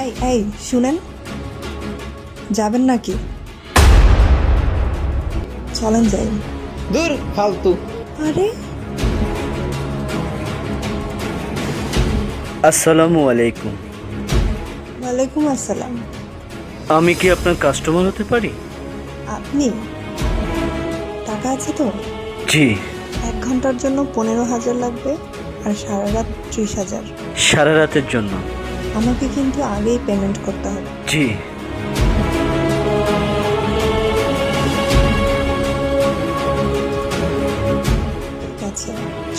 এই এই শুনেন। যাবেন নাকি? চলেন যাই। দূর ফালতু। আরে। আসসালামু আলাইকুম। ওয়ালাইকুম আসসালাম। আমি কি আপনার কাস্টমার হতে পারি? আপনি? টাকা আছে তো? জি। এক ঘণ্টার জন্য পনেরো হাজার লাগবে আর সারা রাত ত্রিশ হাজার। সারা রাতের জন্য। আমাকে কিন্তু আগেই পেমেন্ট করতে হবে। জি। ঠিক আছে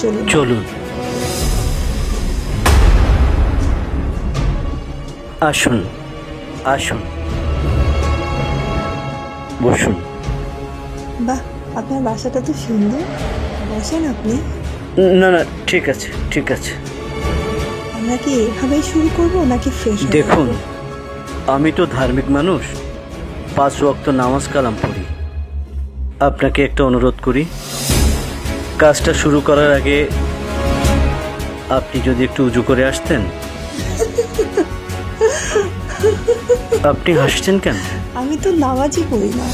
চলুন। চলুন। আসুন আসুন। বসুন। বাহ আপনার বাসাটা তো সুন্দর। বসেন আপনি। না না ঠিক আছে ঠিক আছে। আমরা কি এভাবেই শুরু করব নাকি ফ্রেশ দেখুন আমি তো ধার্মিক মানুষ। পাঁচ ওয়াক্ত নামাজ কালাম পড়ি। আপনাকে একটা অনুরোধ করি কাজটা শুরু করার আগে আপনি যদি একটু উজু করে আসতেন। আপনি হাসছেন কেন? আমি তো নামাজই পড়ি না।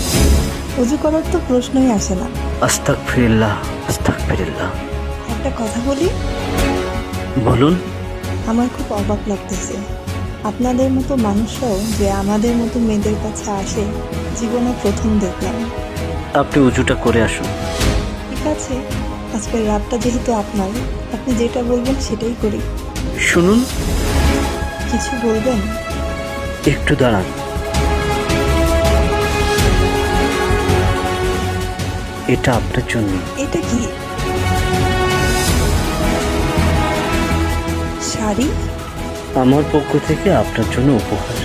উজু করার তো প্রশ্নই আসে না। আস্তাক ফিরিল্লাহ আস্তাক ফিরিল্লাহ একটা কথা বলি? বলুন। আমার খুব অবাক লাগতেছে। আপনাদের মতো মানুষরাও যে আমাদের মতো মেয়েদের কাছে আসে জীবনে প্রথম দেখলাম। আপনি উজুটা করে আসুন। ঠিক আছে আজকের রাতটা যেহেতু আপনার আপনি যেটা বলবেন সেটাই করি। শুনুন। কিছু বলবেন? একটু দাঁড়ান। এটা আপনার জন্য। এটা কি? শাড়ি আমার পক্ষ থেকে আপনার জন্য উপহার।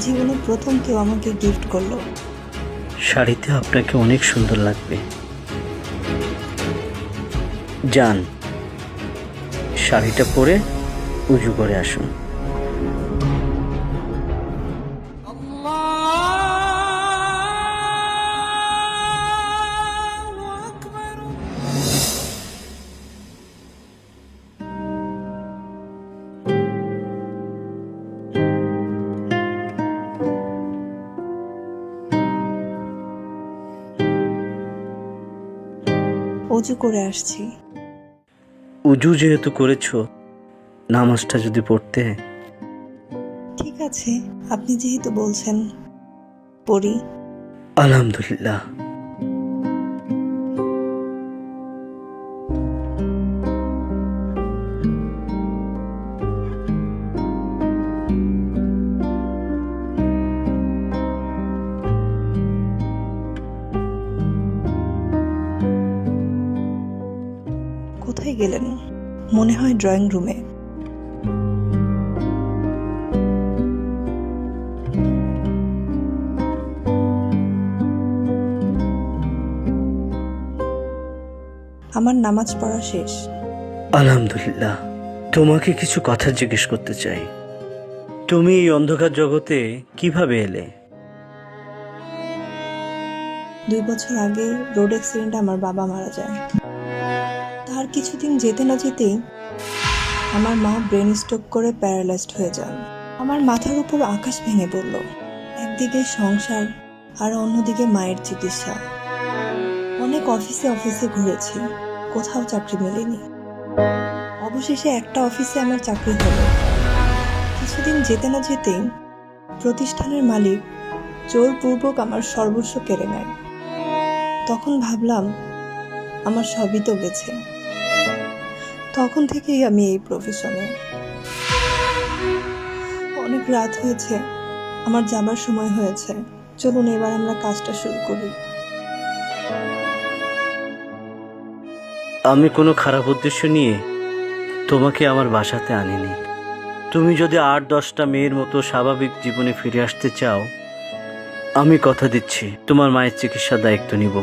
জীবনে প্রথম কেউ আমাকে গিফট করল। শাড়িতে আপনাকে অনেক সুন্দর লাগবে। যান শাড়িটা পরে উজু করে আসুন। অজু করে আসছি। উজু যেহেতু করেছ নামাজটা যদি পড়তে। ঠিক আছে আপনি যেহেতু বলছেন পড়ি। আলহামদুলিল্লাহ। কোথায় গেলেন? মনে হয় ড্রয়িং রুমে। আমার নামাজ পড়া শেষ। আলহামদুলিল্লাহ। তোমাকে কিছু কথা জিজ্ঞেস করতে চাই। তুমি এই অন্ধকার জগতে কীভাবে এলে? দুই বছর আগে রোড অ্যাক্সিডেন্টে আমার বাবা মারা যায়। তার কিছুদিন যেতে না যেতেই আমার মা ব্রেন স্ট্রোক করে প্যারালাইজড হয়ে যান। আমার মাথার উপর আকাশ ভেঙে পড়ল। একদিকে সংসার আর অন্যদিকে মায়ের চিকিৎসা। অনেক অফিসে অফিসে ঘুরেছি, কোথাও চাকরি মেলেনি। অবশেষে একটা অফিসে আমার চাকরি হলো। কিছুদিন যেতে না যেতেই প্রতিষ্ঠানের মালিক জোরপূর্বক আমার সর্বস্ব কেড়ে নেয়। তখন ভাবলাম, আমার সবই তো গেছে। তখন থেকেই আমি এই প্রফেশনে অনেক রাত হয়েছে, আমার যাবার সময় হয়েছে। চলুন এবার আমরা কাজটা শুরু করি। আমি কোনো খারাপ উদ্দেশ্য নিয়ে তোমাকে আমার বাসাতে আনিনি। তুমি যদি আট, দশটা মেয়ের মতো স্বাভাবিক জীবনে ফিরে আসতে চাও, আমি কথা দিচ্ছি, তোমার মায়ের চিকিৎসার দায়িত্ব নিব।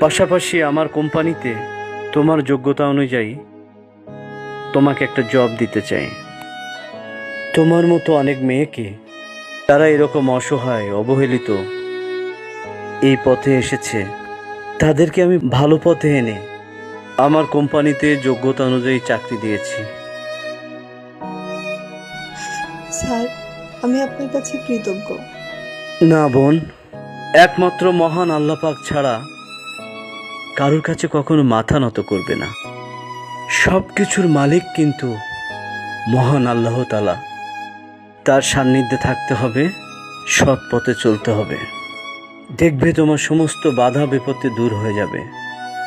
পাশাপাশি আমার কোম্পানিতে তোমার যোগ্যতা অনুযায়ী তোমাকে একটা জব দিতে চাই। তোমার মতো অনেক মেয়েকে তারা এরকম অসহায় অবহেলিত এই পথে এসেছে। তাদেরকে আমি ভালো পথে এনে আমার কোম্পানিতে যোগ্যতা অনুযায়ী চাকরি দিয়েছি। স্যার আমি আপনার কাছে কৃতজ্ঞ। না বোন একমাত্র মহান আল্লাপাক ছাড়া কারোর কাছে কখনো মাথা নত করবে না। সব কিছুর মালিক কিন্তু মহান আল্লাহ তালা তার সান্নিধ্যে থাকতে হবে, সৎ পথে চলতে হবে। দেখবে তোমার সমস্ত বাধা বিপত্তি দূর হয়ে যাবে।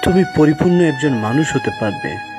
তুমি পরিপূর্ণ একজন মানুষ হতে পারবে।